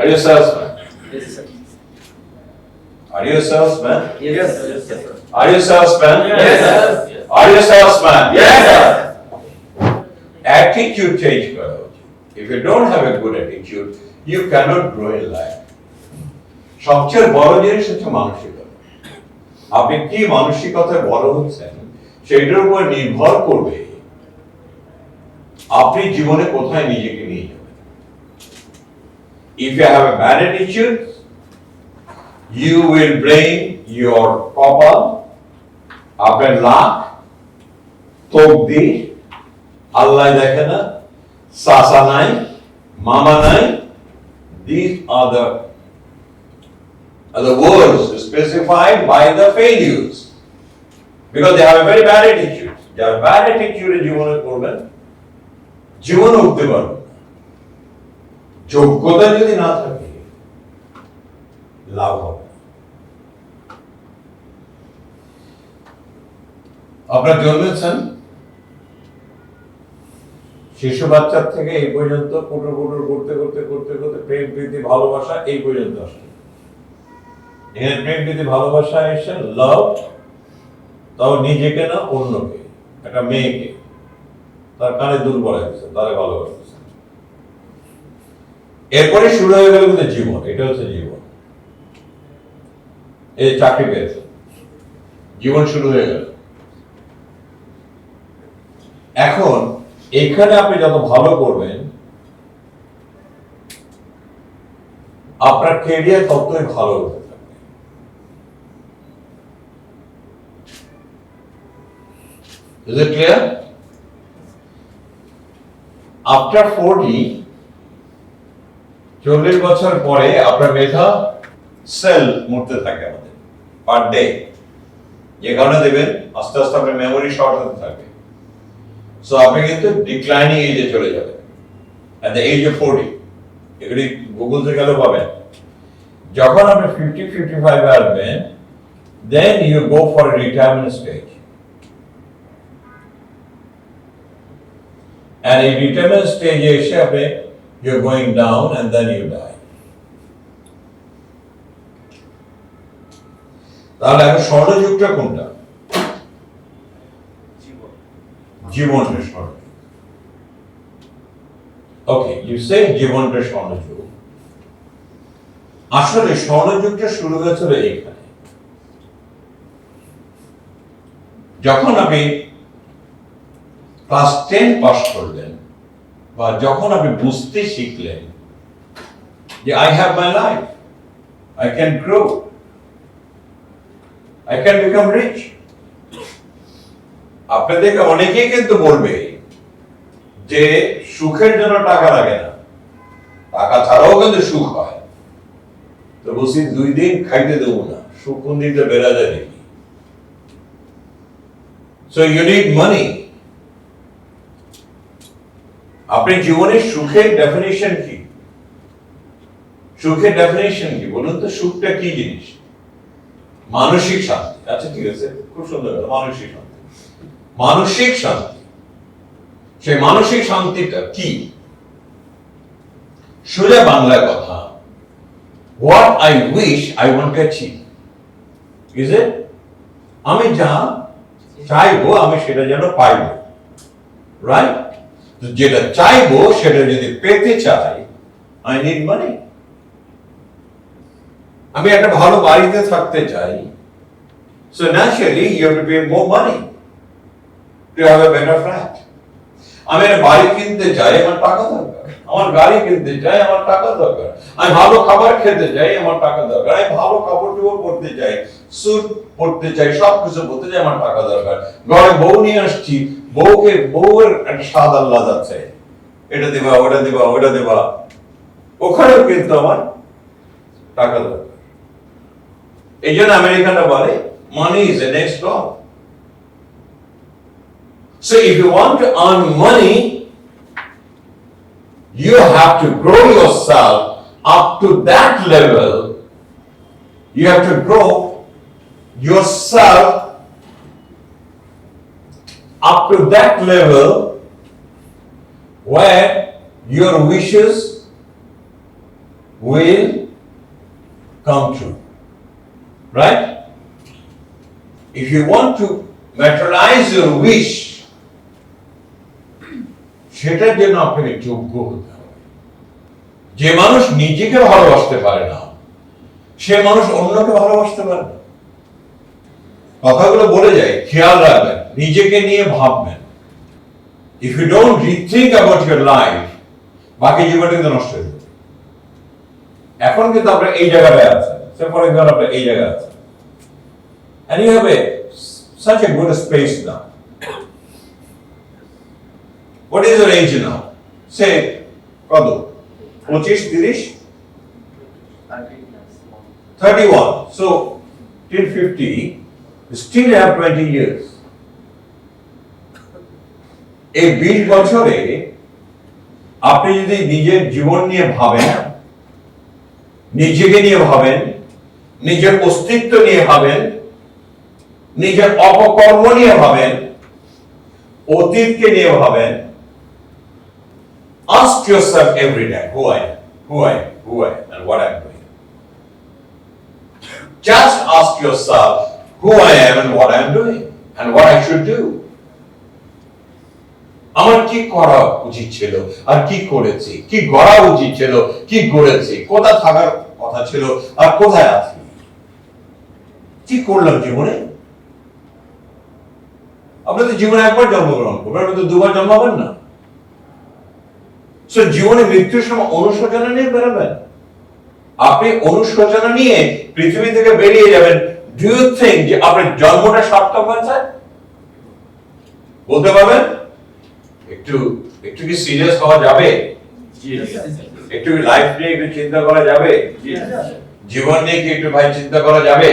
Are you a salesman? Yes, sir. Are you a salesman? Yes, sir. Yes, sir. Are you a salesman? Yes, sir. Are you a salesman? Yes, sir. Attitude change করা If you don't have a good attitude, you cannot grow in life. সবচেয়ে বড় জিনিস হচ্ছে মানসিকতা আপনি কি মানসিকতায় বড় হচ্ছেন সেটার উপর নির্ভর করবে আপনি জীবনে কোথায় নিজেকে নিয়ে যাবেন If you have a bad attitude, you will bring your কপাল আপনার লাখ তকদির আল্লাহ দেখে না সাসা নাই মামা নাই these are the are the words specified by the failures because they have a very bad attitude যারা bad attitude এ জীবনে করবেন জীবনে উঠতে পারবেন না। যোগ্যতা যদি না থাকে, লাভ হবে। আপনার জন্মেছেন শিশু বাচ্চার থেকে এই পর্যন্ত পুটুর পুটুর করতে করতে করতে করতে প্রেম, প্রীতি, ভালোবাসা এই পর্যন্ত আসে। এখানে প্রেম, প্রীতি, ভালোবাসা এসে লাভ, তাও নিজেকে না অন্যকে, একটা মেয়েকে। তার কানে দূর করা গেছে, তারে ভালোবাসতেছে এরপরে শুরু হয়ে গেল কিন্তু জীবন এটা হচ্ছে জীবন। এই চাকরি পেয়েছে। জীবন শুরু হয়ে গেল। এখন এখানে আপনি যত ভালো করবেন আপনার কেরিয়ার ততই ভালো হতে থাকবে। Is it clear? After 40, চল্লিশ বছর পরে আপনার মেধা সেল মরতে থাকে আমাদের পার ডে যে কারণে দেবেন আস্তে আস্তে আপনার মেমোরি শর্ট হতে থাকবে সো আপনি কিন্তু ডিক্লাইনিং এজে চলে যাবেন। At the age of forty এগুলি গুগল থেকে গেলেও পাবেন। যখন আপনি ফিফটি ফিফটি ফাইভে আসবেন then you go for retirement stage And in retirement stage এসে আপনি you're going down and then you die. তাহলে এখন স্বর্ণযুগটা কোনটা জীবন। জীবনের স্বর্ণ ওকে ইউ সে জীবনটা স্বর্ণযুগ আসলে স্বর্ণযুগটা শুরু হয়েছিল এইখানে যখন আপনি ক্লাস টেন পাস করলেন বা যখন আপনি বুঝতে শিখলেন যে I have my life I can grow I can become rich আপনাদেরকে অনেকেই কিন্তু বলবে যে সুখের জন্য টাকা লাগে না। টাকা ছাড়াও কিন্তু সুখ হয়। তো বলছি, দুই দিন খাইতে দেবো না, সুখ কোন দিকে বেড়া যায় দেখি সো ইউ নিড মানি আপনি জীবনের সুখের ডেফিনেশন কি? সুখের ডেফিনেশন কি? বলুন তো, সুখটা কি জিনিস? মানসিক শান্তি। আচ্ছা ঠিক আছে, খুব সুন্দর মানসিক শান্তি। মানসিক শান্তি। সেই মানসিক শান্তিটা কি? সোজা বাংলা কথা what I wish I want to achieve is it আমি যা চাইব, আমি সেটা যেন পাইব। রাইট যেটা চাইব সেটা যদি পেতে চাই আই নিড মানি আমি একটা ভালো বাড়িতে থাকতে চাই so naturally you have to pay more money to have a better flat আমি একটা বাড়ি কিনতে চাই, আমার টাকা দরকার। আমার গাড়ি কিনতে চাই, আমার টাকা দরকার। আমি ভালো খাবার খেতে চাই, আমার টাকা দরকার। আমি ভালো কাপড় চোপড় পরতে চাই স্যুট পরতে চাই সব কিছু পরতে চাই, আমার টাকা দরকার। ঘরে বউ নিয়ে আসছি বউকে বউয়ের একটা স্বাদ আল্লাহ আছে এটা দেবা ওটা দেবা ওটা দেবা ওখানেও কিন্তু আমার টাকা দরকার এই জন্য আমেরিকানরা বলে money is a next god So if you want to earn money, you have to grow yourself up to that level. You have to grow yourself up to that level where your wishes will come true. Right? If you want to materialize your wish, সেটার জন্য আপনাকে যোগ্য হতে হবে যে মানুষ নিজেকে ভালোবাসতে পারে না সে মানুষ অন্যকে ভালোবাসতে পারে না কথাগুলো বলে যায় খেয়াল রাখবেন নিজেকে নিয়ে ভাববেন। If you don't rethink about your life বাকি জীবনটা কিন্তু নষ্ট হয়ে যাবে। এখন কিন্তু আমরা এই জায়গাটায় আছেন সে ফর এক্সাম্পল আপনি এই জায়গায় আছেন and you have a such a good space now. What is your age now? Say কত? পঁচিশ তিরিশ? 31 so till 50 you still have 20 years. এই বিশ বছরে আপনি যদি নিজের জীবন নিয়ে ভাবেন নিজেকে নিয়ে ভাবেন নিজের অস্তিত্ব নিয়ে ভাবেন নিজের অপকর্ম নিয়ে ভাবেন অতীতকে নিয়ে ভাবেন ask yourself every day who I am, who I am, who I am, and what I'm doing. Just ask yourself who I am and what I'm doing, and what I should do. আমার কি করা উচিত ছিল? আর কি করেছি? কি গড়া উচিত ছিল? কি গড়েছি? কোথা থাকার কথা ছিল? আর কোথায় আছি? কি করলাম জীবনে? আপনি তো জীবনে একবার জন্মগ্রহণ করবেন, আপনি তো দুবার জন্মাবেন না। সো জীবনে মৃত্যুর সময় অনুশোচনা নিয়ে বেরোবেন। আপনি অনুশোচনা নিয়ে পৃথিবী থেকে বেরিয়ে যাবেন। ডু ইউ থিঙ্ক যে আপনার জন্মটা সার্থক হয়েছে? বলতে পারবেন? একটু একটু কি সিরিয়াস হওয়া যাবে? একটু লাইফ নিয়ে একটু চিন্তা করা যাবে? জীবন নিয়ে কি একটু ভাই চিন্তা করা যাবে.